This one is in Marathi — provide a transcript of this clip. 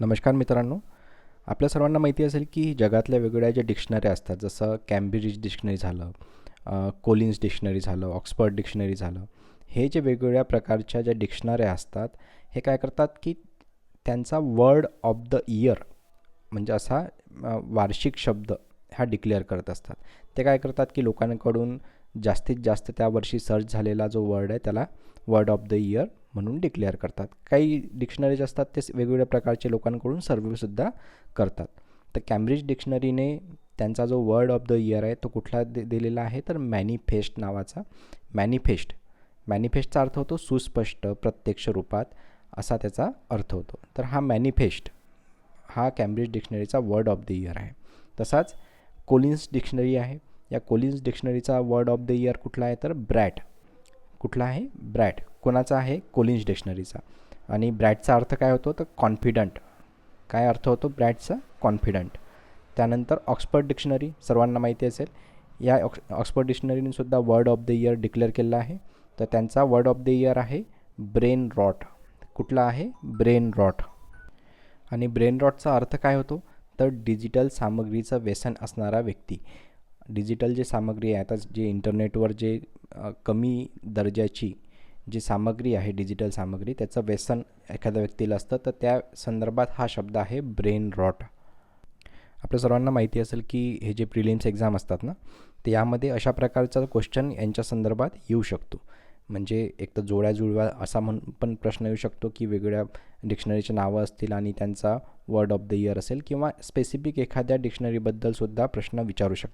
नमस्कार मित्रांनो. आपल्या सर्वांना माहिती असेल की जगातल्या वेगवेगळ्या ज्या डिक्शनरी असतात जसं कॅम्ब्रिज डिक्शनरी झालं कोलिन्स डिक्शनरी झालं ऑक्सफर्ड डिक्शनरी झालं हे जे वेगवेगळ्या प्रकारच्या ज्या डिक्शनऱ्या असतात हे काय करतात की त्यांचा वर्ड ऑफ द इयर म्हणजे असा वार्षिक शब्द हा डिक्लेअर करत असतात. ते काय करतात की लोकांकडून जास्तीत जास्त त्या वर्षी सर्च झालेला जो वर्ड आहे त्याला वर्ड ऑफ द इयर म्हणून डिक्लेअर करतात. काही डिक्शनरीज असतात ते वेगवेगळ्या प्रकारचे लोकांकडून सर्व्हेसुद्धा करतात. तर कॅम्ब्रिज डिक्शनरीने त्यांचा जो वर्ड ऑफ द इयर आहे तो कुठला दे दिलेला आहे? तर मॅनिफेस्ट नावाचा. मॅनिफेस्ट मॅनिफेस्टचा अर्थ होतो सुस्पष्ट प्रत्यक्ष रूपात. असा त्याचा अर्थ होतो. तर हा मॅनिफेस्ट हा कॅम्ब्रिज डिक्शनरीचा वर्ड ऑफ द इयर आहे. तसाच कोलिन्स डिक्शनरी आहे. या कोलिन्स डिक्शनरीचा वर्ड ऑफ द इयर कुठला आहे? तर ब्रॅट. कुठला आहे? ब्रॅट. कोणाचा आहे? कोलिन्स डिक्शनरीचा. आणि ब्रॅटचा अर्थ काय होतो? तर कॉन्फिडंट. काय अर्थ होतो? ब्रॅटचा कॉन्फिडंट. त्यानंतर ऑक्सफर्ड डिक्शनरी सर्वांना माहिती असेल. या ऑक्स ऑक्सफर्ड डिक्शनरीने सुद्धा word of the year declare केलेला आहे. तर त्यांचा वर्ड ऑफ द इयर आहे ब्रेन रॉट कुठला आहे? ब्रेन रॉट आणि ब्रेन रॉटचा अर्थ काय होतो? तर डिजिटल सामग्रीचं व्यसन असणारा व्यक्ती. डिजिटल जे सामग्री आहे आता जे इंटरनेटवर जे कमी दर्जाची जी सामग्री आहे डिजिटल सामग्री त्याचं व्यसन एखाद्या व्यक्तीला असतं तर त्या संदर्भात हा शब्द आहे ब्रेन रॉट. आपल्या सर्वांना माहिती असेल की हे जे प्रिलिम्स एक्झाम असतात ना तर यामध्ये अशा प्रकारचा क्वेश्चन यांच्या संदर्भात येऊ शकतो. म्हणजे एक तर जोड्या जुळव्या असा म्हणून पण प्रश्न येऊ शकतो की वेगवेगळ्या डिक्शनरीचे नावं असतील आणि त्यांचा वर्ड ऑफ द इयर असेल किंवा स्पेसिफिक एखाद्या डिक्शनरीबद्दलसुद्धा प्रश्न विचारू शकतो.